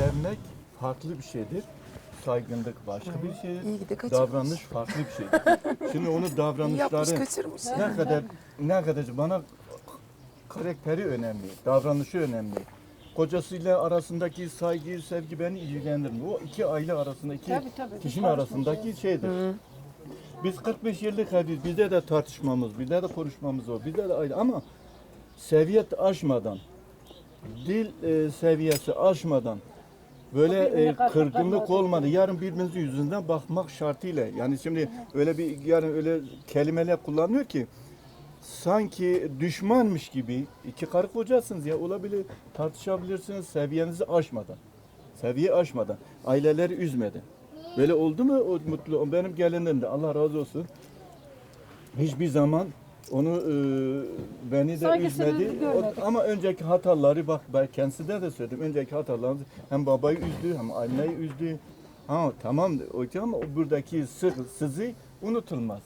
sevmek farklı bir şeydir. Saygınlık başka bir şeydir. İyi ki de kaçırmış. Davranış farklı bir şeydir. Şimdi onu yapmış davranışları kaçırmış. ne kadar ne kadar bana karakteri önemli, davranışı önemli. Kocasıyla arasındaki saygı, sevgi beni ilgilendirmiyor. O iki aile arasındaki Tabii, tabii. kişinin Bir arasındaki şeydir. Biz 45 yıllık evliyiz. Bizde de tartışmamız, bizde de konuşmamız var. Bizde de ayrı ama seviyet aşmadan, dil e, seviyesi aşmadan, böyle e, kırgınlık olmadı. Yarın birbirinizin yüzünden bakmak şartıyla. Yani şimdi öyle bir yarın öyle kelimeler kullanıyor ki sanki düşmanmış gibi iki karı kocasınız ya olabilir tartışabilirsiniz seviyenizi aşmadan. Seviye aşmadan. Aileleri üzmeden. Böyle oldu mu o mutlu. Benim gelinim de Allah razı olsun. Hiçbir zaman onu e, beni de Saygısını üzmedi. O- ama önceki hataları bak ben kendisine de söyledim. Önceki hatalarını hem babayı üzdü hem anneyi üzdü. Ha tamam hocam o buradaki sır, sızı unutulmaz.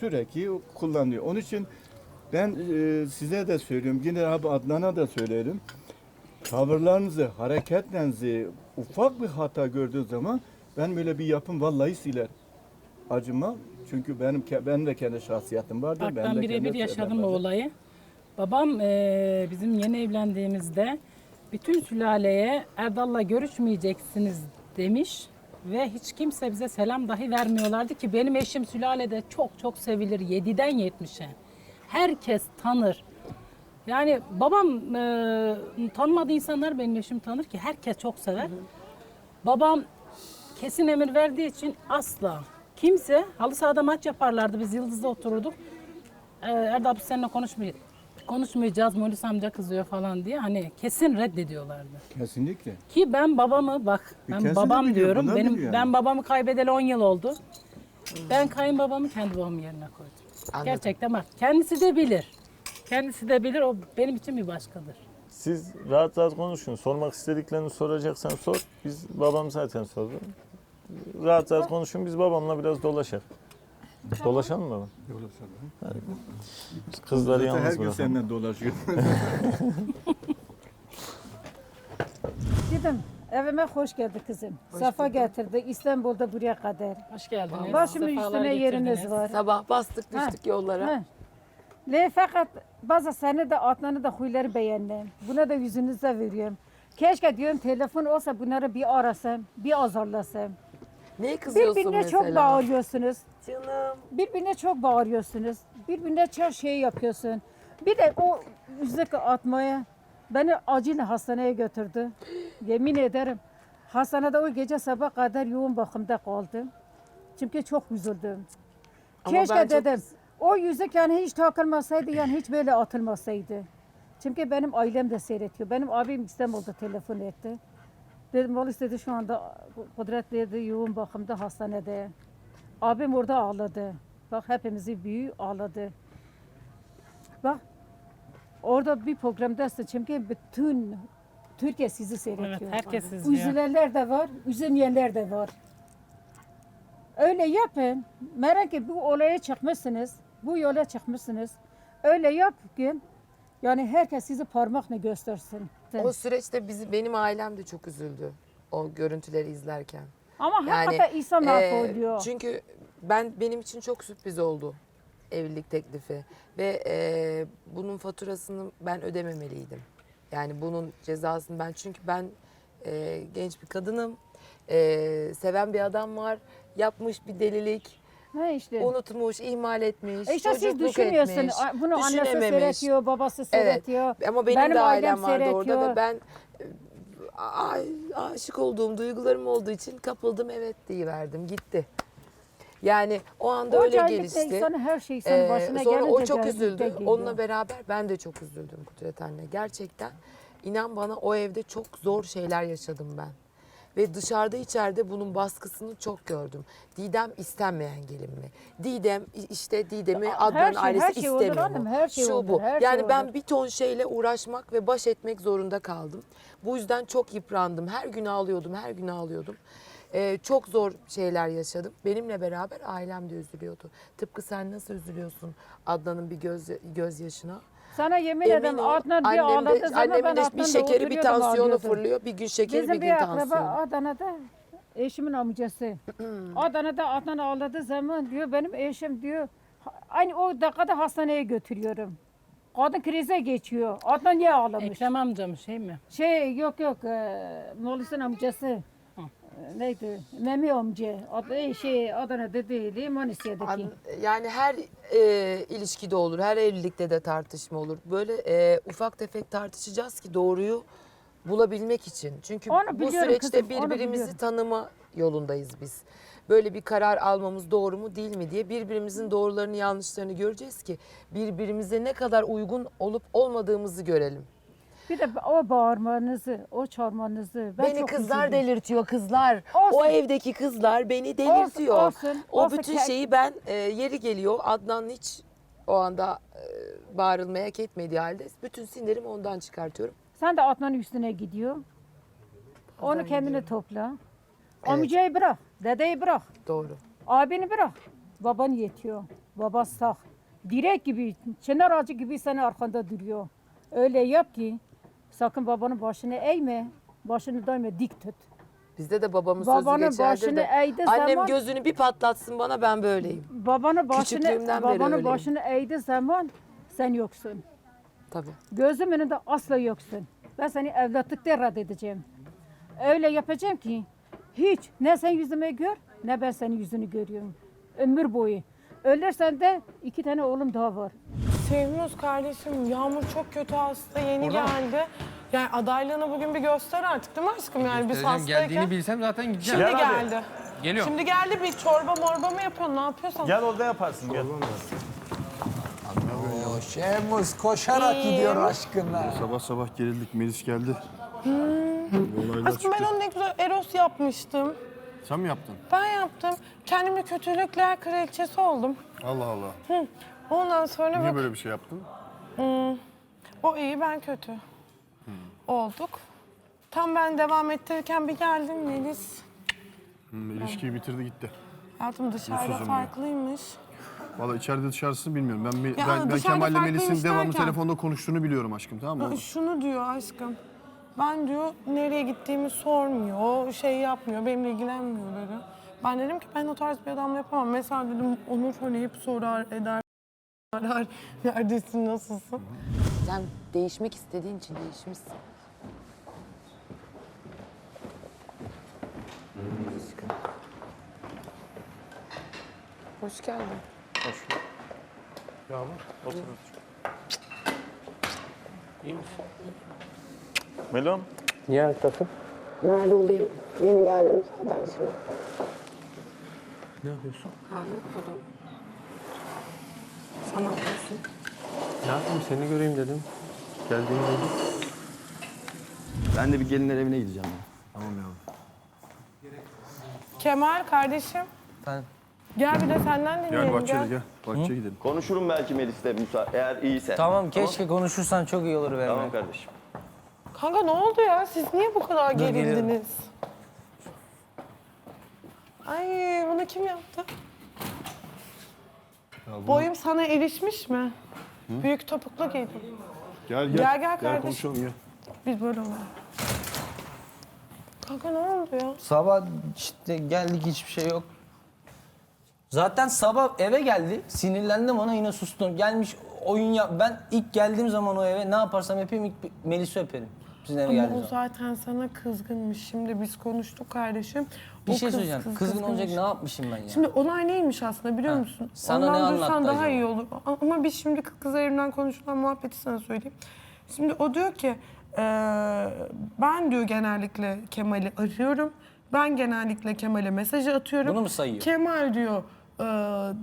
Sürekli kullanıyor. Onun için ben e, size de söylüyorum. Yine abi Adnan'a da söylerim. Tavırlarınızı, hareketlerinizi ufak bir hata gördüğü zaman ben böyle bir yapım vallahi siler. Acımam. Çünkü benim benim de kendi şahsiyetim vardır. Bak ben de birebir yaşadım o olayı. Babam eee, bizim yeni evlendiğimizde bütün sülaleye Erdal'la görüşmeyeceksiniz demiş ve hiç kimse bize selam dahi vermiyorlardı ki benim eşim sülalede çok çok sevilir 7'den 70'e. Herkes tanır. Yani babam eee tanımadığı insanlar benim eşim tanır ki herkes çok sever. Babam kesin emir verdiği için asla kimse halı sahada maç yaparlardı biz Yıldız'da otururduk. Ee, Erdal biz seninle konuşmay konuşmayacağız Molis amca kızıyor falan diye hani kesin reddediyorlardı. Kesinlikle. Ki ben babamı bak Bir ben de babam biliyor, diyorum. bunlar Benim biliyor ben yani. babamı kaybedeli 10 yıl oldu. Ben kayınbabamı kendi babamın yerine koydum. Anladım. Gerçekten bak kendisi de bilir. Kendisi de bilir o benim için bir başkadır. Siz rahat rahat konuşun. Sormak istediklerini soracaksan sor. Biz babam zaten sordu. Rahat rahat konuşun. Biz babamla biraz dolaşalım. Dolaşalım mı baba? Biz kızları Zaten her yalnız gün bırakalım. senden dolaşıyor. Dedim evime hoş geldi kızım. Safa getirdi İstanbul'da buraya kadar. Hoş geldiniz. Başımın Sefalar üstüne yeriniz getirdiniz. var. Sabah bastık düştük yollara. Ha. Le fakat bazı seni de Adnan'ı da huyları beğendim. Buna da yüzünüzde veriyorum. Keşke diyorum telefon olsa bunları bir arasam, bir azarlasam. Neye kızıyorsun Birbirine mesela? çok bağırıyorsunuz. Canım. Birbirine çok bağırıyorsunuz. Birbirine çok şey yapıyorsun. Bir de o yüzük atmaya beni acil hastaneye götürdü. Yemin ederim. Hastanede o gece sabah kadar yoğun bakımda kaldım. Çünkü çok üzüldüm. Ama Keşke çok- dedim. O yüzük yani hiç takılmasaydı yani hiç böyle atılmasaydı. Çünkü benim ailem de seyrediyor. Benim abim İstanbul'da telefon etti. Dedim oğlum dedi şu anda Kudret dedi yoğun bakımda hastanede. Abim orada ağladı. Bak hepimizi büyü ağladı. Bak orada bir programdasın çünkü bütün Türkiye sizi seyrediyor. Evet herkes izliyor. Üzülenler de var, üzülmeyenler de var. Öyle yapın. Merak ki bu olaya çıkmışsınız, bu yola çıkmışsınız. Öyle yap ki yani herkes sizi parmakla göstersin. O süreçte bizi, benim ailem de çok üzüldü. O görüntüleri izlerken. Ama hakikaten insan Ee, mahvoluyor. çünkü ben benim için çok sürpriz oldu evlilik teklifi ve e, bunun faturasını ben ödememeliydim. Yani bunun cezasını ben çünkü ben e, genç bir kadınım, e, seven bir adam var, yapmış bir delilik, Ha işte. unutmuş, ihmal etmiş, E işte siz etmiş, A- Bunu annesi seyrediyor, babası Evet. seyrediyor. Ama benim, Benim de ailem vardı orada seyrediyor. ve ben e, a- aşık olduğum duygularım olduğu için kapıldım evet verdim gitti. Yani o anda O öyle gelişti. insanın her şey insanın Ee, başına sonra o çok üzüldü. geliyor. Onunla beraber ben de çok üzüldüm Kudret anne. Gerçekten inan bana o evde çok zor şeyler yaşadım ben. Ve dışarıda içeride bunun baskısını çok gördüm. Didem istenmeyen gelin mi? Didem işte Didem'i Adnan şey- ailesi her şey olur istemiyor mu? her şey Şu olur, bu. her şey yani ben olur. bir ton şeyle uğraşmak ve baş etmek zorunda kaldım. Bu yüzden çok yıprandım. Her gün ağlıyordum, her gün ağlıyordum. Ee, çok zor şeyler yaşadım. Benimle beraber ailem de üzülüyordu. Tıpkı sen nasıl üzülüyorsun Adnan'ın bir göz gözyaşına. Sana yemin Emin ederim ol, Adnan bir annem ağladığı de, zaman ben annemin de bir Adnan'la şekeri bir oturuyordum, tansiyonu ağlıyordum. fırlıyor. Bir gün şekeri Bizim bir bir gün akraba tansiyonu. Adana'da eşimin amcası. Adana'da Adnan ağladığı zaman diyor benim eşim diyor aynı o dakikada hastaneye götürüyorum. Kadın krize geçiyor. Adnan niye ağlamış? Ekrem amcam şey mi? Şey yok yok e, Moğolistan amcası. Neydi? Memi amca. Ad, e, şey Adana'da değil, Manisa'daki. An- Yani her e, ilişkide olur, her evlilikte de tartışma olur. Böyle e, ufak tefek tartışacağız ki doğruyu bulabilmek için. Çünkü Onu bu biliyorum süreçte kızım, onu birbirimizi biliyorum. tanıma yolundayız biz. Böyle bir karar almamız doğru mu değil mi diye birbirimizin doğrularını yanlışlarını göreceğiz ki birbirimize ne kadar uygun olup olmadığımızı görelim. Bir de o bağırmanızı, o çağırmanızı. Ben beni çok kızlar üzüldüm. delirtiyor kızlar. Olsun. O evdeki kızlar beni delirtiyor. olsun, o olsun. bütün şeyi ben e, yeri geliyor Adnan hiç o anda e, bağırılmaya hak etmediği halde bütün sinirimi ondan çıkartıyorum. Sen de Adnan'ın üstüne gidiyor. Onu kendine gidiyorum. topla. Amcayı bırak, dedeyi bırak, Doğru. abini bırak. Baban yetiyor, baba sağ. Direk gibi, çınar ağacı gibi senin arkanda duruyor. Öyle yap ki sakın babanın başını eğme, başını daima dik tut. Bizde de babamın Babanın sözü geçerdir başını de. eğdi Annem zaman- gözünü bir patlatsın bana ben böyleyim. Babanın başını, Küçüklüğümden beri babanın öyleyim. başını eğdi zaman sen yoksun. Tabii. Gözüm önünde asla yoksun. Ben seni evlatlıkta reddedeceğim. Öyle yapacağım ki hiç ne sen yüzüme gör ne ben senin yüzünü görüyorum. Ömür boyu. Ölürsen de iki tane oğlum daha var. Sevmiyoruz kardeşim. Yağmur çok kötü hasta. Yeni geldi. Yani adaylığını bugün bir göster artık değil mi aşkım? Yani biz hastayken. geldiğini bilsem zaten gideceğim. Şimdi Gel geldi. Geliyor. Şimdi geldi bir çorba morba mı yapıyorsun? Ne yapıyorsan? Gel orada yaparsın gel. O Şemus koşarak İyiyim. gidiyor aşkına. Sabah sabah gerildik. Melis geldi. Hmm. Olaylar Aşkım ben çıktı. onu ne güzel Eros yapmıştım. Sen mi yaptın? Ben yaptım. Kendime kötülükler kraliçesi oldum. Allah Allah. Hı. Ondan sonra Niye bak, böyle bir şey yaptın? o iyi ben kötü. Olduk. Tam ben devam ettirirken bir geldim Melis. Hmm, ilişkiyi bitirdi gitti. Hayatım dışarıda Mutsuzum farklıymış. Valla içeride dışarısını bilmiyorum. Ben Ya ben, ben dışarıda Kemal'le Melis'in farklıymış devamlı derken- telefonda konuştuğunu biliyorum aşkım tamam mı? Şunu diyor aşkım. Ben diyor nereye gittiğimi sormuyor, şey yapmıyor, benimle ilgilenmiyor dedi. Ben dedim ki ben o tarz bir adamla yapamam. Mesela dedim Onur hani hep sorar eder, arar, neredesin, nasılsın? Sen değişmek istediğin için değişmişsin. Hoş geldin. Melon. Nerede olayım? Yeni geldim zaten şimdi. Ne yapıyorsun? Kahve yapıyordum. Sana nasıl? Ne seni göreyim dedim. Geldiğini dedim. Ben de bir gelinler evine gideceğim. ya. Tamam yavrum. Kemal kardeşim. Ben Gel bir de senden dinleyelim. Gel bahçeye gel. gel. Bahçeye gidelim. Konuşurum belki Melis'le müsa eğer iyiyse. Tamam keşke konuşursan çok iyi olur benimle. Tamam kardeşim. Kanka ne oldu ya? Siz niye bu kadar geliyorum. gerildiniz? Ay bunu kim yaptı? Boyum sana erişmiş mi? Büyük topuklu giydim. Gel gel. Gel, gel kardeşim. konuşalım gel. Biz böyle olalım. Kanka ne oldu ya? Sabah işte geldik hiçbir şey yok. Zaten sabah eve geldi. Sinirlendim ona yine sustum. Gelmiş oyun yap. Ben ilk geldiğim zaman o eve ne yaparsam yapayım ilk Melis'i öperim. Sizin eve Ama o zaman. zaten sana kızgınmış. Şimdi biz konuştuk kardeşim. Bir O şey kız- söyleyeceğim. kız- Kızgın olacak kızgınmış. ne yapmışım ben ya? Şimdi olay neymiş aslında biliyor musun? Sana Ondan ne duysan anlattı daha acaba? iyi olur. Ama biz şimdi kız evimden konuşulan muhabbeti sana söyleyeyim. Şimdi o diyor ki eee, ben diyor genellikle Kemal'i arıyorum. Ben genellikle Kemal'e mesajı atıyorum. Bunu mu sayıyor? Kemal diyor eee,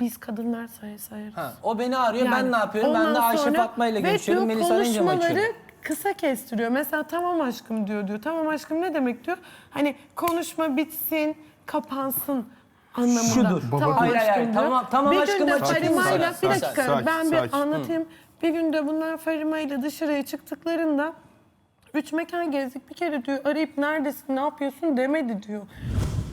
biz kadınlar say sayarız. Ha, o beni arıyor ben Yani ne yapıyorum? Ben ondan de Ayşe sonra- Fatma ile ve görüşüyorum. diyor, Melis arayınca mı konuşmaları açıyorum? Kısa kestiriyor. Mesela tamam aşkım diyor diyor. Tamam aşkım ne demek diyor? Hani konuşma bitsin, kapansın anlamında. Şudur. Tamam Hayır, aşkım hayır. diyor. Tamam, tamam bir aşkım, günde mı Farimayla, bir dakika sakin, ben bir sakin. anlatayım. Bir günde bunlar Farimayla dışarıya çıktıklarında Üç mekan gezdik bir kere diyor arayıp neredesin ne yapıyorsun demedi diyor.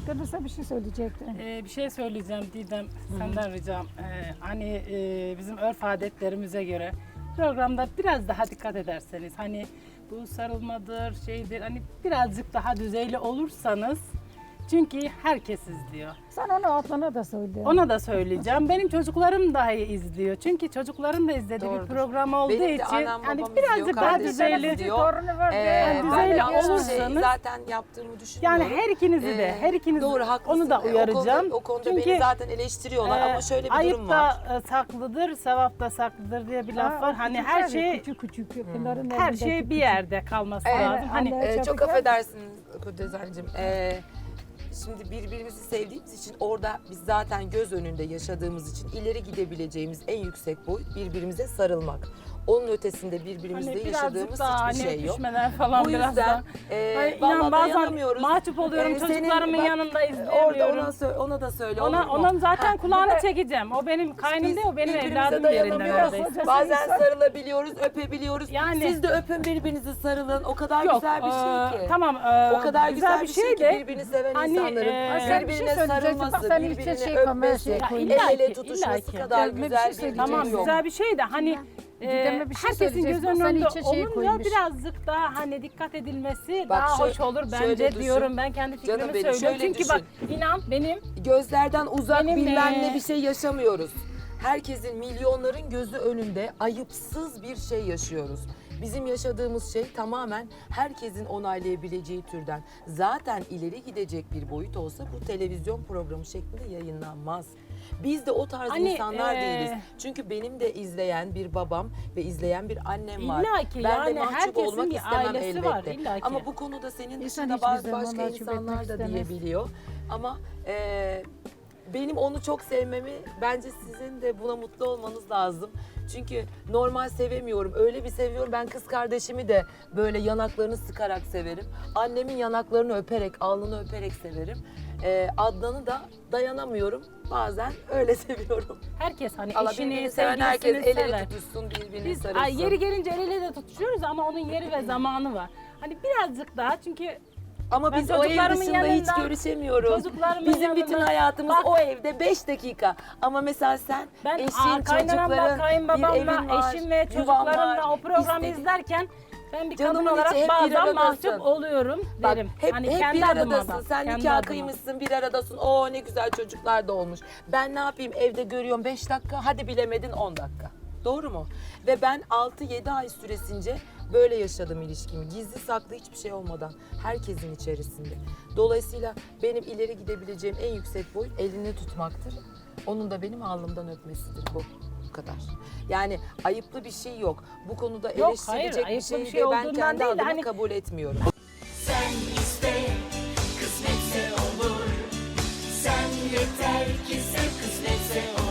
Gelirse bir şey söyleyecekti. Ee, bir şey söyleyeceğim Didem, senden ricam. Ee, hani e, bizim örf adetlerimize göre programda biraz daha dikkat ederseniz, hani bu sarılmadır, şeydir, hani birazcık daha düzeyli olursanız, çünkü herkes izliyor. Sen onu ablana da söyle. Ona da söyleyeceğim. Benim çocuklarım dahi izliyor. Çünkü çocukların da izlediği bir Doğrudur. program olduğu Benim de için anam hani babam birazcık daha kardeşim düzeyli. izliyor. Torunu var. Ee, ben düzeyli yanlış bir şey olursanız- zaten yaptığımı düşünmüyorum. Yani her ikinizi de, Ee, her ikinizi Doğru haklısın. onu da O konuda- uyaracağım. O konuda, Çünkü, beni zaten eleştiriyorlar Ee, ama şöyle bir ayıp durum var. da e, saklıdır, sevap da saklıdır diye bir laf Ha, var. Hani her şey küçük küçük bunların her elindeki şey bir küçük. yerde kalması Evet, lazım. Hani. Ee, çok Çabuk gel. affedersiniz Kudezancığım. Şimdi birbirimizi sevdiğimiz için orada biz zaten göz önünde yaşadığımız için ileri gidebileceğimiz en yüksek boyut birbirimize sarılmak. Onun ötesinde birbirimizle hani yaşadığımız daha hiçbir hani şey yok. öpüşmeler falan Bu biraz yüzden daha. e, vallahi inan bazen mahcup oluyorum Ee, senin- çocuklarımın bak, yanında Orada izleyemiyorum. ona, sö- ona da söyle Ona, olur mu? onun zaten Ha, kulağını çekeceğim. O benim kaynım değil, o benim birbirimize evladım dayanamıyoruz. neredeyse. Bazen sarılabiliyoruz, öpebiliyoruz. Yani- Siz de öpün birbirinizi sarılın. O kadar Yok, güzel bir şey e, ki. Tamam, e, O kadar güzel, bir şey, ki de birbirini seven hani, insanların e, Ay, sen bir birbirine şey söyleyeceksin. Bak sarılması, sen şey koyma, öpmesi, şey el İlla ele ki, tutuşması illa ki. kadar Gelme bir güzel şey bir söyleyeceğim. durum Tamam yok. güzel bir şey de hani Didem'e bir şey herkesin göz sen önünde içe şey olunca koymuş. birazcık daha hani dikkat edilmesi Bak daha şöyle- hoş olur şöyle bence düşün. diyorum ben kendi fikrimi Canım benim, söylüyorum. şöyle Çünkü bak inan benim Gözlerden uzak Benim, bilmem e, ne bir şey yaşamıyoruz. Herkesin, milyonların gözü önünde ayıpsız bir şey yaşıyoruz. Bizim yaşadığımız şey tamamen herkesin onaylayabileceği türden. Zaten ileri gidecek bir boyut olsa bu televizyon programı şeklinde yayınlanmaz. Biz de o tarz Hani, insanlar e, değiliz. Çünkü benim de izleyen bir babam ve izleyen bir annem var. İlla ki ben de yani mahcup herkesin olmak bir istemem ailesi elbette. var, illa ki. Ama bu konuda senin İnsan dışında hiçbir bazı zaman başka mahcup etmek insanlar da istemez. diyebiliyor. Ama e, benim onu çok sevmemi bence sizin de buna mutlu olmanız lazım. Çünkü normal sevemiyorum. Öyle bir seviyorum. Ben kız kardeşimi de böyle yanaklarını sıkarak severim. Annemin yanaklarını öperek, alnını öperek severim. E, Adnan'ı da dayanamıyorum. Bazen öyle seviyorum. herkes hani Allah eşini, birbirini seven herkes sevgilisini el ele sever. tutuşsun, birbirini Biz sarılsın. ay, yeri gelince el ele de tutuşuyoruz ama onun yeri ve zamanı var. Hani birazcık daha çünkü Ama Ben biz o ev çocuklarımın dışında hiç yanında- görüşemiyoruz. çocuklarımın Bizim bütün yanında- hayatımız Bak- o evde 5 dakika. Ama mesela sen Ben eşin, aa, kaynanamla, çocukların, bir kayınbabamla, evin var, eşim ve yuvan var. çocuklarımla o programı izlerken ben bir Canımın kadın içi olarak hep bir bazen aradasın. mahcup oluyorum Bak derim. hep, hani hep kendi bir adıma aradasın. da, Sen kendi nikah adıma. kıymışsın bir aradasın. Oo ne güzel çocuklar da olmuş. Ben ne yapayım evde görüyorum 5 dakika hadi bilemedin 10 dakika. Doğru mu? Ve ben 6-7 ay süresince böyle yaşadım ilişkimi. Gizli saklı hiçbir şey olmadan. Herkesin içerisinde. Dolayısıyla benim ileri gidebileceğim en yüksek boyut elini tutmaktır. Onun da benim alnımdan öpmesidir bu. Kadar. Yani ayıplı bir şey yok. Bu konuda Yok, eleştirilecek hayır, bir ayıplı bir şeyi şey de ben olduğundan kendi değil de adıma hani- kabul etmiyorum. Sen iste, kısmetse olur. Sen yeter ki sev, kısmetse olur.